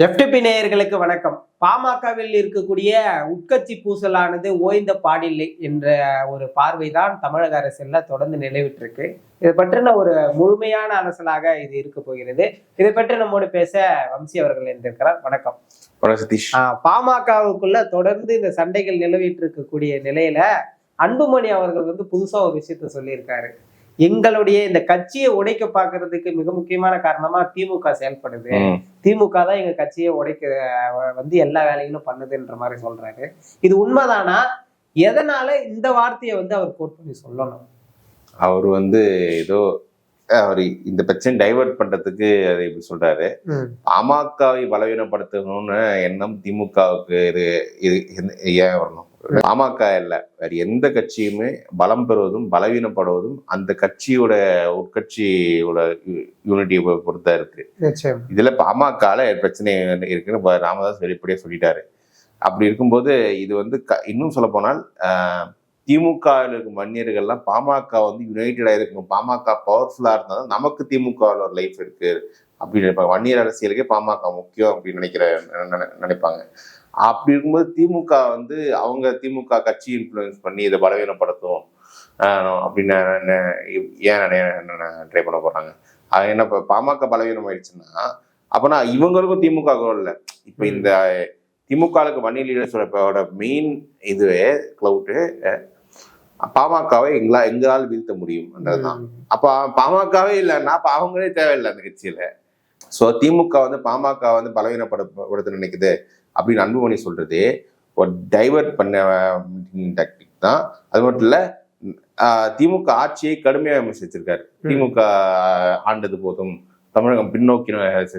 FTP நேயர்களுக்கு வணக்கம். பாமகவில் இருக்கக்கூடிய உட்கட்சி பூசலானது ஓய்ந்த பாடில்லை என்ற ஒரு பார்வைதான் தமிழக அரசியல்ல தொடர்ந்து நிலவிட்டிருக்கு. இதை பற்றின ஒரு முழுமையான அலசலாக இது இருக்க போகிறது. இதை பற்றி நம்மோடு பேச வம்சி அவர்கள் இருந்திருக்கிறார் வணக்கம். வணக்கம் சதீஷ். ஆஹ் பாமகவுக்குள்ள தொடர்ந்து இந்த சண்டைகள் நிலவிட்டு இருக்கக்கூடிய நிலையில அன்புமணி அவர்கள் வந்து புதுசா ஒரு விஷயத்த சொல்லியிருக்காரு. எங்களுடைய இந்த கட்சியை உடைக்க பார்க்கிறதுக்கு மிக முக்கியமான காரணமா திமுக செயல்படுது. திமுக தான் எங்க கட்சியை உடைக்க வந்து எல்லா வேலைகளும் பண்ணுதுன்ற மாதிரி சொல்றாரு. இது உண்மைதானா? எதனால இந்த வார்த்தையை வந்து அவர் கோட் பண்ணி சொல்லணும்? அவர் வந்து ஏதோ அவர் இந்த பிரச்சனை டைவர்ட் பண்றதுக்கு அதை இப்படி சொல்றாரு. பாமகவை பலவீனப்படுத்தணும்னு எண்ணம் திமுகவுக்கு இது இது ஏன் வரணும்? பாமக இல்ல. வேற எந்த கட்சியுமே பலம் பெறுவதும் பலவீனப்படுவதும் அந்த கட்சியோட உட்கட்சியோட யூனிட்டியை பொறுத்தா இருக்கு. இதுல பாமகல பிரச்சனை இருக்குன்னு ராமதாஸ் வெளிப்படையா சொல்லிட்டாரு. அப்படி இருக்கும்போது இது வந்து இன்னும் சொல்ல போனால் திமுக இருக்கும் வன்னியர்கள்லாம் பாமக வந்து யுனைடடா இருக்கணும். பாமக பவர்ஃபுல்லா இருந்தாலும் நமக்கு திமுக ஒரு லைஃப் இருக்கு. அப்படின்னு நினைப்பாங்க. வன்னியர் அரசியலுக்கே பாமக முக்கியம் அப்படின்னு நினைக்கிற நினை- நினைப்பாங்க. அப்படி இருக்கும்போது திமுக வந்து அவங்க திமுக கட்சி இன்ஃப்ளூயன்ஸ் பண்ணி இதை பலவீனப்படுத்தும். அப்படின்னு ஏன் ட்ரை பண்ண போறாங்க? அது என்ன இப்ப பாமக பலவீனம் ஆயிடுச்சுன்னா அப்பனா இவங்களுக்கும் திமுக இல்லை. இப்ப இந்த திமுகவுக்கு வன்னி லீடர்ஸோட மெயின் இதுவே கிளவுட்டு பாமகவை எங்களா எங்களால் வீழ்த்த முடியும்ன்றதுதான் அப்ப பாமகவே இல்லைன்னா அப்ப அவங்களே தேவையில்லை அந்த கட்சியில. சோ திமுக வந்து பாமக வந்து பலவீனப்படுத்த நினைக்குது அப்படின்னு அன்புமணி சொல்றது. ஒரு டைவர்ட் பண்ண டாக்டிக் தான். அது மட்டும் இல்ல ஆஹ் திமுக ஆட்சியை கடுமையாக விமர்சிச்சிருக்காரு. திமுக ஆண்டது போதும். தமிழகம் பின்னோக்கி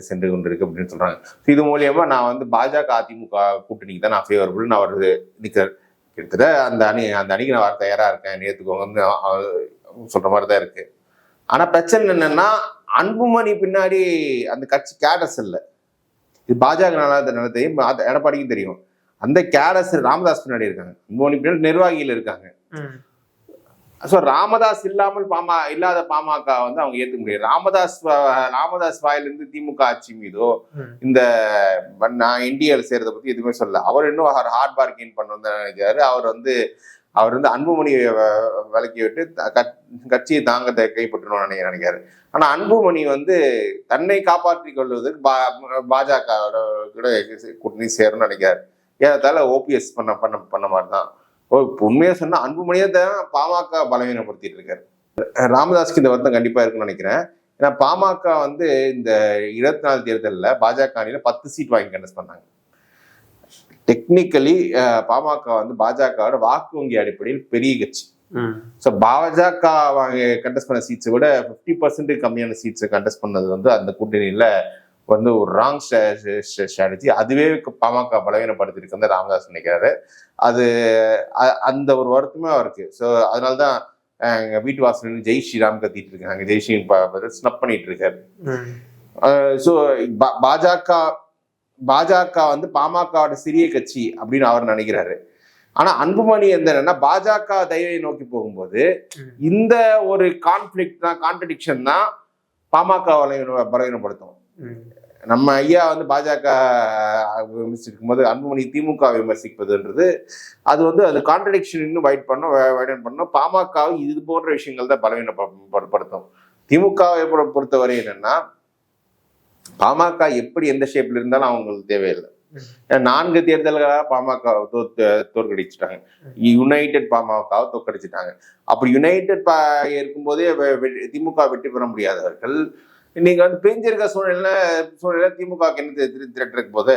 சென்று கொண்டிருக்கு அப்படின்னு சொல்றாங்க. இது மூலியமா நான் வந்து பாஜக அதிமுக கூட்டணிக்கு தான் நான் ஃபேவரபுள் நான் அவர் நிற்கிறார் கிட்டத்தட்ட அந்த அணி அந்த அணிக்கு நான் வர தயாரா இருக்கேன். ஏற்றுக்கோங்கன்னு சொல்கிற சொல்ற மாதிரி தான் இருக்கு. ஆனா பிரச்சனை என்னன்னா அன்புமணி பின்னாடி அந்த கட்சி கேடஸ் இல்லை. இது பாஜக நல்லா நிலத்தையும் தெரியும் எடப்பாடிக்கும் தெரியும். அந்த கேடஸ் ராமதாஸ் பின்னாடி இருக்காங்க. அன்புமணி பின்னாடி நிர்வாகிகள் இருக்காங்க. ஸோ ராமதாஸ் இல்லாமல் பாமா இல்லாத பாமக வந்து அவங்க ஏத்துக்க முடியாது. ராமதாஸ் ராமதாஸ் வாயிலிருந்து திமுக ஆட்சி மீதோ இந்த நான் என்டிஏல சேர்றத பத்தி எதுவுமே சொல்லல. அவர் இன்னும் ஹார்ட் பார்கெயின் பண்ணணும் தான் நினைக்கிறாரு. அவர் வந்து அவர் வந்து அன்புமணியை வ- விலக்கி விட்டு கட்சியை தாங்க கைப்பற்றணும்னு நினைக்க நினைக்கிறாரு. ஆனா அன்புமணி வந்து தன்னை காப்பாற்றிக் கொள்வதற்கு பா- பாஜக கூட கூட்டணி சேரும்னு நினைக்கிறாரு. ஏதால ஓபிஎஸ் பண்ண பண்ண பண்ண மாதிரி தான். ஓ இப்ப உண்மையா சொன்னா அன்புமணியை தான் பாமக பலவீனப்படுத்திட்டு இருக்காரு. ராமதாஸ்க்கு இந்த வருத்தம் கண்டிப்பா இருக்குன்னு நினைக்கிறேன். ஏன்னா பாமக வந்து இந்த இருபத்தி நாலு தேர்தலில் பாஜக அணியில பத்து சீட் வாங்கி கண்டஸ்ட் பண்ணாங்க. டெக்னிக்கலி பாமக வந்து பாஜகவோட வாக்கு வங்கி அடிப்படையில் பெரிய கட்சி. ஸோ பாஜக வாங்க கண்டஸ்ட் பண்ண சீட்ஸை விட ஃபிஃப்டி பர்சன்ட் கம்மியான சீட்ஸை கண்டஸ்ட் பண்ணது வந்து அந்த கூட்டணியில வந்து ஒரு ராங் ஸ்ட்ராட்டஜி அதுவே பாமக பலவீனப்படுத்திருக்கு வந்து ராமதாஸ் நினைக்கிறாரு. அது அந்த ஒரு வருத்தமே அவருக்கு. ஸோ அதனால தான் அஹ், எங்க வீட்டு வாசல் ஜெய் ஸ்ரீராம் கத்திட்டு இருக்காங்க. ஜெய் ஸ்ரீ ஸ்னப் பண்ணிட்டு இருக்காரு. ஸோ பாஜக பாஜக வந்து பாமகவோட சிறிய கட்சி அப்படின்னு அவர் நினைக்கிறாரு. ஆனா அன்புமணி எந்த என்னன்னா பாஜக தயவை நோக்கி போகும்போது இந்த ஒரு கான்ஃபிளிக் தான் கான்ட்ரடிக்ஷன் தான் பாமக பலவீனப்படுத்தும். நம்ம ஐயா வந்து பாஜக விமர்சிக்கும் போது அன்புமணி திமுக விமர்சிப்பதுன்றது அது வந்து அது கான்ட்ரடிக்ஷன் இன்னும் வைட் பண்ணும் வைடன் பண்ணும். பாமக இது போன்ற விஷயங்கள் தான் பலவீனப்படுத்தும் திமுகவை பொறு- பொறுத்தவரை என்னன்னா பாமக எப்படி எந்த ஷேப்ல இருந்தாலும் அவங்களுக்கு தேவையில்லை. நான்கு தேர்தல்களாக பாமக தோற்கடிச்சிட்டாங்க. யுனைடெட் பாமகவை தோற்கடிச்சிட்டாங்க. அப்படி யுனைடெட் இருக்கும்போதே திமுக வெற்றி பெற முடியாதவர்கள் நீங்க வந்து பேஞ்சிருக்க சூழ்நிலை சூழ்நிலை திமுக என்ன திர- போது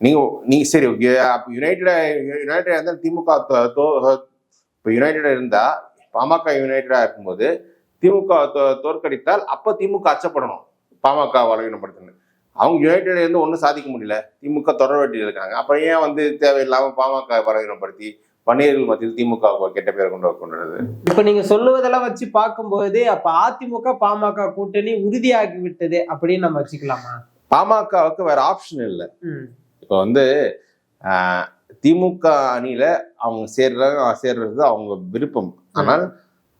நீங்க நீங்க சரி ஓகே அப்ப யுனைடெட் யுனைடெட் இருந்தால் திமுக தோ- இப்போ யுனைடெட் இருந்தா பாமக யுனைடெடா இருக்கும்போது திமுக தோ- தோற்கடித்தால் அப்ப திமுக அச்சப்படணும். பாமக பலவீனப்படுத்தணும் அவங்க யுனைடெட் இருந்து ஒன்றும் சாதிக்க முடியல. திமுக தொடர் வெட்டியில் இருக்காங்க. அப்ப ஏன் வந்து தேவையில்லாம பாமக பலவீனப்படுத்தி வன்னியர்கள் மத்தியில் திமுக கெட்ட பேர் கொண்டு கொண்டுறது இப்ப நீங்க சொல்லுவதெல்லாம் வச்சு பார்க்கும்போது அப்ப அதிமுக பாமக கூட்டணி உறுதியாகி விட்டது அப்படின்னு நம்ம வச்சுக்கலாமா? பாமகவுக்கு வேற ஆப்ஷன் இல்லை. இப்போ வந்து திமுக அணியில அவங்க சேர்றாங்க சேர்றது அவங்க விருப்பம். ஆனால்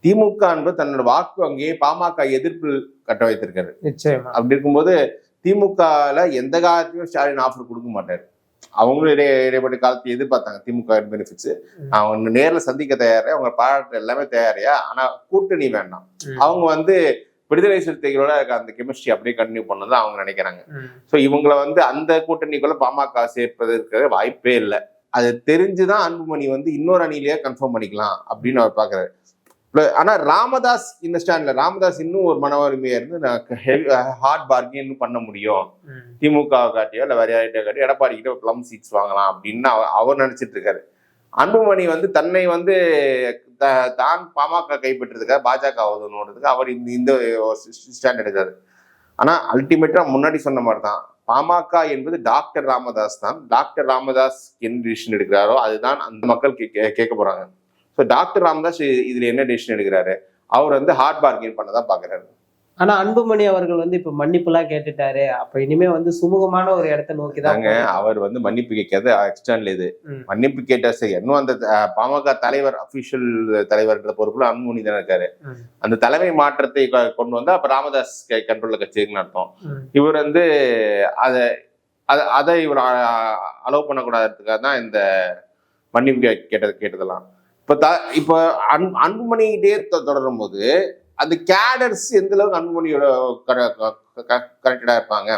திமுக என்பது தன்னோட வாக்கு வங்கியை பாமக எதிர்ப்பில் கட்ட வைத்திருக்காரு நிச்சயமா. அப்படி இருக்கும்போது திமுகல எந்த காலத்தையும் ஸ்டாலின் ஆஃபர் கொடுக்க மாட்டாரு. அவங்களும் இடை இடைப்பட்ட காலத்தை எதிர்பார்த்தாங்க. திமுக பெனிஃபிட்ஸ். அவங்க நேர்ல சந்திக்க தயாரே அவங்க பாராட்டு எல்லாமே தயாரியா? ஆனா கூட்டணி வேண்டாம். அவங்க வந்து விடுதலை சிறுத்தைகளோட அந்த கெமிஸ்ட்ரி அப்படியே கண்டினியூ பண்ணதான் அவங்க நினைக்கிறாங்க. ஸோ இவங்கள வந்து அந்த கூட்டணிக்குள்ள பாமக சேர்ப்பதற்கு வாய்ப்பே இல்லை. அது தெரிஞ்சுதான் அன்புமணி வந்து இன்னொரு அணியிலேயே கன்ஃபார்ம் பண்ணிக்கலாம் அப்படின்னு அவர் பாக்குறாரு. Plus- ஆனா ராமதாஸ் இந்த ஸ்டாண்ட்ல ராமதாஸ் இன்னும் ஒரு மன வலிமையா இருந்து ஹார்ட் பார்கெயின் பண்ண முடியும். திமுக காட்டியோ இல்ல வேற யார்கிட்டயோ காட்டியோ எடப்பாடி கிட்ட ப்ளம் சீட்ஸ் வாங்கலாம் அப்படின்னு அவர் நினைச்சிட்டு இருக்காரு. அன்புமணி வந்து தன்னை வந்து த- தான் பாமக கைப்பற்றதுக்காக பாஜக உதவணுன்றதுக்கு அவர் இந்த இந்த ஸ்டாண்ட் எடுக்காரு ஆனா அல்டிமேட்டா முன்னாடி சொன்ன மாதிரி தான் பாமக என்பது டாக்டர் ராமதாஸ் தான். டாக்டர் ராமதாஸ் என்ன டிசிஷன் எடுக்கிறாரோ அதுதான் அந்த மக்கள் கேட்க போறாங்க. ஸோ டாக்டர் ராமதாஸ் இதுல என்ன டிசிஷன் எடுக்கிறாரு? அவர் வந்து ஹார்ட் பார்கெயின் பண்ணதான் பாக்குறாரு ஆனா அன்புமணி அவர்கள் வந்து இப்ப மன்னிப்பு எல்லாம் கேட்டுட்டாரு. அப்ப இனிமே வந்து சுமூகமான ஒரு இடத்தை நோக்கி தான் தாங்க அவர் வந்து மன்னிப்பு கேட்காத எக்ஸ்டர்னல் இது. மன்னிப்பு கேட்டா சரி இன்னும் அந்த பாமக தலைவர் அபிஷியல் தலைவர்ன்ற பொறுப்புல அன்புமணி தானே இருக்காரு. அந்த தலைமை மாற்றத்தை கொண்டு வந்தா அப்ப ராமதாஸ் கண்ட்ரோல்ல கட்சிக்குன்னு அர்த்தம். இவர் வந்து அதை அதை அதை இவர் அலோவ் பண்ணக்கூடாதுக்காக தான் இந்த மன்னிப்பு கேட்டது கேட்டதெல்லாம். இப்ப த இப்போ அன் அன்புமணிகிட்டே தொடரும் போது அந்த கேடர்ஸ் எந்த அளவுக்கு அன்புமணியோட கரெக்டடா இருப்பாங்க?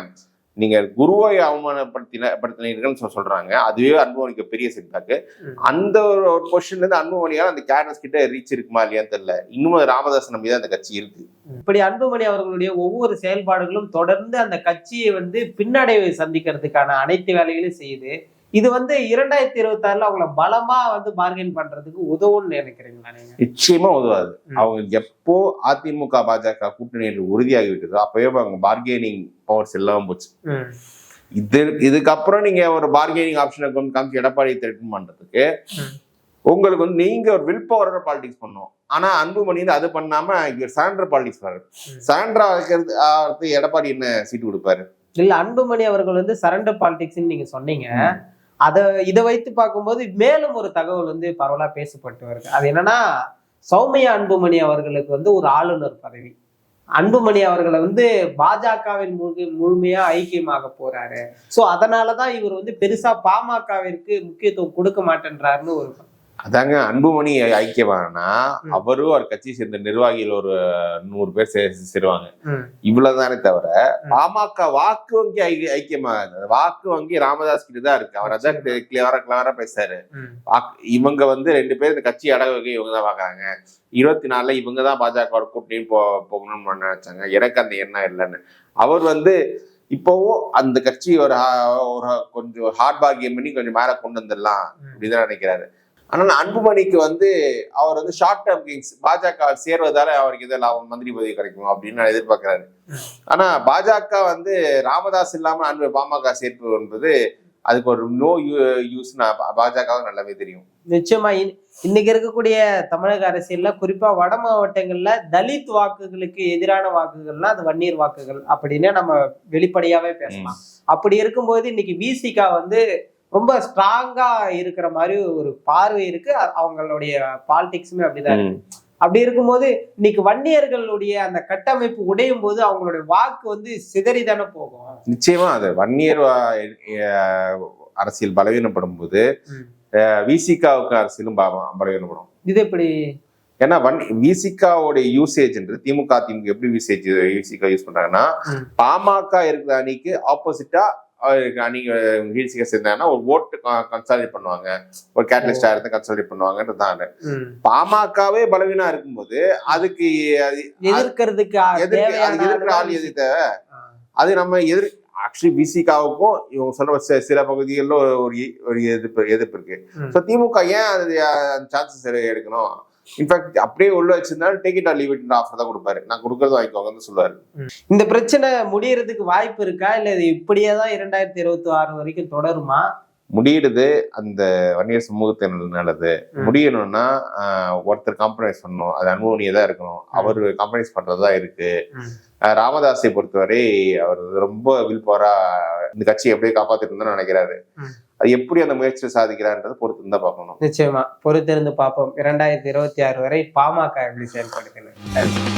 நீங்க குருவை அவமானப்படுத்தின படுத்தினீர்கள்னு சொல்றாங்க. அதுவே அன்புமணிக்கு பெரிய செட்பேக்கு ம். அந்த ஒரு ஒரு பொசிஷன்ல இருந்து அன்புமணியால் அந்த கேடர்ஸ் கிட்ட ரீச் இருக்குமா இல்லையான்னு தெரியல. இன்னும் ராமதாஸ் நம்பி தான் அந்த கட்சி இருக்கு. இப்படி அன்புமணி அவர்களுடைய ஒவ்வொரு செயல்பாடுகளும் தொடர்ந்து அந்த கட்சியை வந்து பின்னடைவை சந்திக்கிறதுக்கான அனைத்து வேலைகளையும் செய்யுது. இது வந்து இரண்டாயிரத்தி இருபத்தி ஆறுல அவங்கள பலமா வந்து பார்கெயின் பண்றதுக்கு உதவும்னு நினைக்கிறீங்களா நீங்க நிச்சயமா உதவாது. அவங்க எப்போ அதிமுக பாஜக கூட்டணியில் உறுதியாகி விட்டதோ அப்பவே அவங்க பார்கெனிங் பவர்ஸ் எல்லாம் போச்சு. இது இதுக்கப்புறம் நீங்க ஒரு பார்கெனிங் ஆப்ஷனை கொண்டு காமிச்சு எடப்பாடி த்ரெட்டன் பண்றதுக்கு. உங்களுக்கு வந்து நீங்க ஒரு வில் பவரோட பாலிடிக்ஸ் பண்ணும் ஆனா அன்புமணி வந்து அது பண்ணாம சாண்டர் பாலிடிக்ஸ் வர்றாரு. சாண்டரா வைக்கிறது எடப்பாடி என்ன சீட்டு கொடுப்பாரு இல்ல அன்புமணி அவர்கள் வந்து சரண்டர் பாலிடிக்ஸ் நீங்க சொன்னீங்க அதை இதை வைத்து பார்க்கும்போது மேலும் ஒரு தகவல் வந்து பரவலாக பேசப்பட்டு வருது. அது என்னன்னா சௌமியா அன்புமணி அவர்களுக்கு வந்து ஒரு ஆளுநர் பதவி. அன்புமணி அவர்களை வந்து பாஜகவின் முழு முழுமையா ஐக்கியமாக போறாரு. சோ அதனாலதான் இவர் வந்து பெருசா பாமகவிற்கு முக்கியத்துவம் கொடுக்க மாட்டேன்றாருன்னு ஒரு அதாங்க அன்புமணி ஐக்கியமானா. அவரும் ஒரு கட்சி சேர்ந்த நிர்வாகிகள் ஒரு நூறு பேர் சேருவாங்க. இவ்வளவுதானே தவிர. பாமக வாக்கு வங்கி ஐ- ஐக்கியமாகாது. வாக்கு வங்கி ராமதாஸ் கிட்ட தான் இருக்கு. அவர் அதான் கிளியரா கிளியரா பேசாரு இவங்க வந்து ரெண்டு பேர் இந்த கட்சி அடகு வகை இவங்க தான் பாக்குறாங்க இருபத்தி நாலுல இவங்க தான் பாஜக கூட்டணியும் போ போகணும்னு நினைச்சாங்க. எனக்கு அந்த எண்ணம் இல்லைன்னு. அவர் வந்து இப்போவும் அந்த கட்சி ஒரு ஒரு கொஞ்சம் ஹார்ட் பாகியம் பண்ணி கொஞ்சம் மேல கொண்டு வந்துடலாம். அப்படிதான் நினைக்கிறாரு. ஆனா அன்புமணிக்கு வந்து அவர் வந்து ஷார்ட் டேர்ம் கிங்ஸ் பாஜக சேர்வதால அவருக்கு இதில் லாபம் மந்திரி பதவி கிடைக்கும் அப்படின்னு நான் எதிர்பார்க்கிறாரு. ஆனா பாஜக வந்து ராமதாஸ் இல்லாம அன்பு பாமக சேர்ப்பு என்பது அதுக்கு ஒரு நோ யூஸ் பாஜக நல்லாவே தெரியும். நிச்சயமா இன்- இன்னைக்கு இருக்கக்கூடிய தமிழக அரசியல்ல குறிப்பா வட மாவட்டங்கள்ல தலித் வாக்குகளுக்கு எதிரான வாக்குகள்னா அது வன்னியர் வாக்குகள் அப்படின்னு நம்ம வெளிப்படையாவே பேசலாம். அப்படி இருக்கும்போது இன்னைக்கு விசிகா வந்து ரொம்ப ஸ்ட்ராங்கா இருக்கிற மாதிரி ஒரு பார்வை இருக்கு அவங்களுடைய பாலிடிக்ஸுமே அப்படிதான் இருக்கு. அப்படி இருக்கும்போது இன்னைக்கு வன்னியர்களுடைய அந்த கட்டமைப்பு உடையும் போது அவங்களுடைய வாக்கு வந்து சிதறிதானே போகும் நிச்சயமா அது வன்னியர் அரசியல் பலவீனப்படும் போது. விசிகாவுக்கு அரசியலும் பலவீனப்படும் இது எப்படி ஏன்னா வன் விசிகாவோட யூசேஜ்ன்றது திமுக திமுக எப்படி யூசேஜ் விசிகா யூஸ் பண்றாங்கன்னா. பாமக இருக்கிற அணிக்கு ஆப்போசிட்டா அணி விசிகா சேர்ந்தாங்கன்னா ஒரு ஓட்டு கன்சாலிடேட் பண்ணுவாங்க ஒரு கேட்டலிஸ்டா இருந்து கன்சாலிடேட் பண்ணுவாங்கன்றதான் ம். பாமகவே பலவீனா இருக்கும்போது அதுக்கு அது எதிர்க்கிறதுக்கு எதிர்க்கிற ஆள் எது தேவை. அது நம்ம எதிர் ஆக்சுவலி பிசிகாவுக்கும் இவங்க சொல்ற சி- சில பகுதிகளில் ஒரு ஒரு எதிர்ப்பு எதிர்ப்பு இருக்கு. ஸோ திமுக ஏன் அது சான்சஸ் எடுக்கணும் இன்ஃபேக்ட் அப்படியே உள்ள வச்சிருந்தாலும் take it or leave it offer தான் கொடுப்பாரு. நான் கொடுக்கறது வாங்கிக்கோங்கன்னு சொல்லுவாரு. இந்த பிரச்சனை முடியறதுக்கு வாய்ப்பு இருக்கா? இல்ல இது இப்படியே தான் இரண்டாயிரத்தி இருபத்தி ஆறு வரைக்கும் தொடருமா? முடியிடுது அந்த வன்னியர் சமூகத்தினது ம். முடியணும்னா ஒருத்தர் காம்ப்ரமைஸ் பண்ணணும். அது அனுபவனியே தான் இருக்கணும். அவர் காம்ப்ரமைஸ் பண்றதா இருக்கு. ராமதாஸை பொறுத்தவரை அவர் ரொம்ப வில் போரா இந்த கட்சியை எப்படியே காப்பாத்திட்டு இருந்தா நினைக்கிறாரு. அது எப்படி அந்த முயற்சியை சாதிக்கிறான்றதை பொறுத்து பார்க்கணும் நிச்சயமா. பொறுத்திருந்து பார்ப்போம். இரண்டாயிரத்தி இருபத்தி ஆறு வரை பாமக எப்படி செயல்படுகிறது?